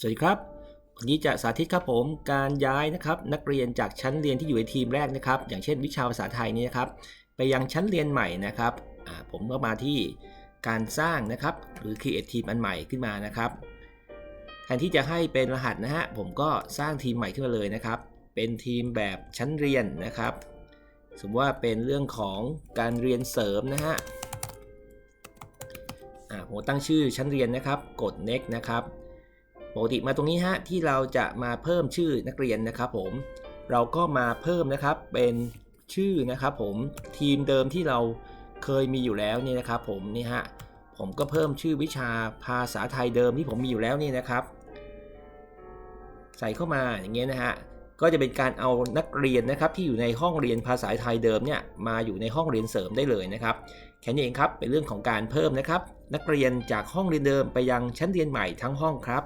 สวัสดีครับวันนี้จะสาธิตครับผมการย้ายนะครับนักเรียนจากชั้นเรียนที่อยู่ในทีมแรกนะครับ อย่างเช่น วิชาภาษาไทยนี่นะครับไปยังชั้นเรียนใหม่นะครับผมก็มาที่การสร้างนะครับ หรือ create ทีมอันใหม่ขึ้นมานะครับแทนที่จะให้เป็นรหัสนะฮะผมก็สร้างทีมใหม่ขึ้นมาเลยนะครับ เป็นทีมแบบชั้นเรียนนะครับ สมมติว่าเป็นเรื่องของการเรียนเสริมนะฮะผมตั้งชื่อชั้นเรียนนะครับ กด next นะครับ ปกติมาตรงนี้ฮะที่เราจะมาเพิ่มชื่อนักเรียนนะครับผมเราก็มาเพิ่มนะครับเป็นชื่อนะครับผมทีมเดิมที่เราเคยมีอยู่แล้วเนี่ยนะครับผมนี่ฮะผมก็เพิ่มชื่อวิชาภาษาไทยเดิมที่ผมมีอยู่แล้วนี่นะครับ ใส่เข้ามาอย่างเงี้ยนะฮะก็จะเป็นการเอานักเรียนนะครับที่อยู่ในห้องเรียนภาษาไทยเดิมเนี่ยมาอยู่ในห้องเรียนเสริมได้เลยนะครับแค่นี้เองครับเป็นเรื่องของการเพิ่มนะครับ นักเรียนจากห้องเรียนเดิมไปยังชั้นเรียนใหม่ทั้งห้องครับ